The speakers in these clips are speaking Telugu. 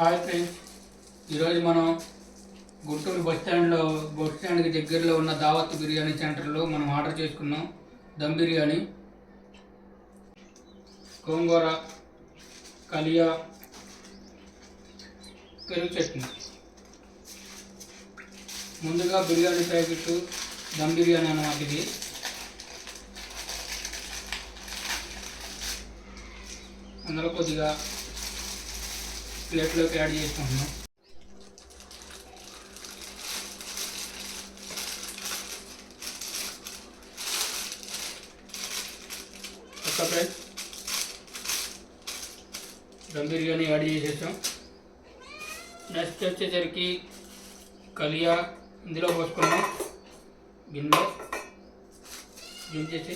హాయ్ ఫ్రెండ్స్ ఈరోజు మనం గుంటూరు బస్ స్టాండ్లో బస్ స్టాండ్కి దగ్గరలో ఉన్న దావత్ బిర్యానీ సెంటర్లో మనం ఆర్డర్ చేసుకున్నాం దమ్ బిర్యానీ. గోంగూర కలియా పెరుగు చట్నీ. ముందుగా బిర్యానీ ప్యాకెట్ దమ్ బిర్యానీ అన్నమాట ఇది. అందులో కొద్దిగా ప్లేట్లోకి యాడ్ చేసుకుంటున్నాం ఒక ప్లేట్ దమ్ బిర్యానీ యాడ్ చేసేసాం నెక్స్ట్ వచ్చేసరికి కలియా ఇందులో పోసుకున్నాం గిన్నెలో దించేసి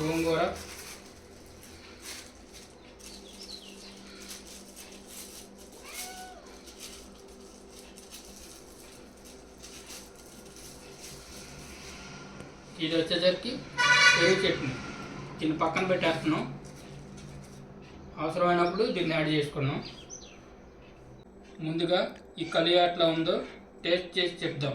గోంగూర. ఇది వచ్చేసరికి పెరుగు చట్నీ. దీన్ని పక్కన పెట్టేస్తున్నాం. అవసరమైనప్పుడు దీన్ని యాడ్ చేసుకున్నాం ముందుగా ఈ కలియా ఎట్లా ఉందో టేస్ట్ చేసి చెప్దాం.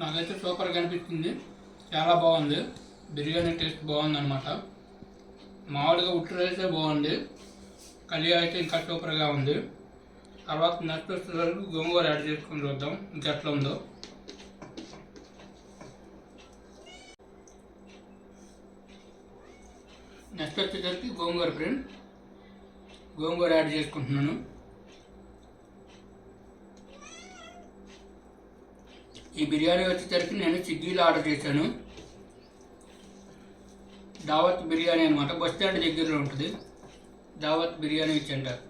నాకైతే సూపర్గా అనిపించింది చాలా బాగుంది. బిర్యానీ టేస్ట్ బాగుంది అనమాట మామూలుగా ఉట్టు రైసే బాగుంది. కలియా అయితే ఇంకా సూపర్గా ఉంది. తర్వాత నెక్స్ట్ వచ్చేసరికి గోంగూర యాడ్ చేసుకొని చూద్దాం. ఇంకెట్లా ఉందో. నెక్స్ట్ వచ్చేసరికి గోంగూర ఫ్రెండ్ గోంగూర యాడ్ చేసుకుంటున్నాను. ఈ బిర్యానీ వచ్చేసరికి నేను స్విగ్గీలో ఆర్డర్ చేశాను. దావత్ బిర్యానీ అనమాట బస్ స్టాండ్ దగ్గరలో ఉంటుంది. దావత్ బిర్యానీ సెంటర్.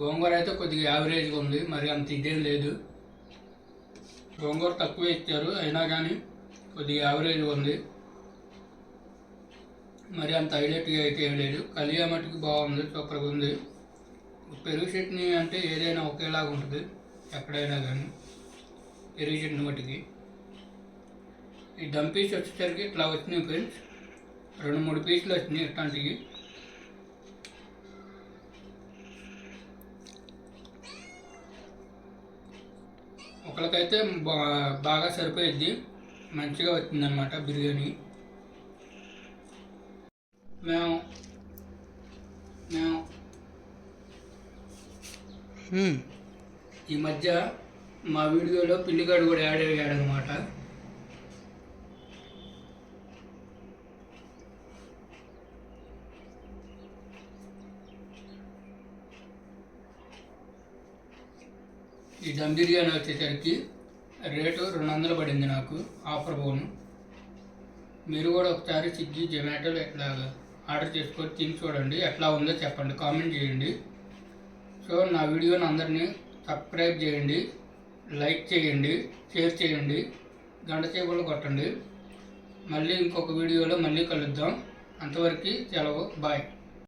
గోంగూర అయితే కొద్దిగా యావరేజ్గా ఉంది. మరి అంత ఇదేం లేదు. గోంగూర తక్కువ ఇచ్చారు. అయినా కానీ కొద్దిగా యావరేజ్ ఉంది. మరి అంత హైలైట్గా అయితే ఏం లేదు. కలియా మట్టుకు బాగుంది సూపర్గా ఉంది. పెరుగు చట్నీ అంటే ఏదైనా ఒకేలాగా ఉంటుంది ఎక్కడైనా కానీ. పెరుగు చట్నీ మట్టుకి ఈ దమ్ పీస్ వచ్చేసరికి ఇట్లా వచ్చినాయి ఫ్రెండ్స్ రెండు మూడు పీసులు వచ్చినాయి ఇట్లాంటివి. ఒకరికైతే బాగా సరిపోయిద్ది. మంచిగా వచ్చిందనమాట బిర్యానీ. మేము మేము ఈ మధ్య మా వీడియోలో పిల్లిగాడు కూడా యాడ్ అయ్యాడు అనమాట ఈ దమ్ బిర్యానీ వచ్చేసరికి రేటు రెండు వందలు పడింది నాకు ఆఫర్ ఫోన్ మీరు కూడా ఒకసారి స్విగ్గీ జొమాటోలో ఎట్లా ఆర్డర్ చేసుకొని తిని చూడండి ఎట్లా ఉందో చెప్పండి కామెంట్ చేయండి. సో నా వీడియోని అందరినీ సబ్స్క్రైబ్ చేయండి లైక్ చేయండి షేర్ చేయండి గంట చేపలు కొట్టండి. మళ్ళీ ఇంకొక వీడియోలో మళ్ళీ కలుద్దాం. అంతవరకు సెలవు బాయ్.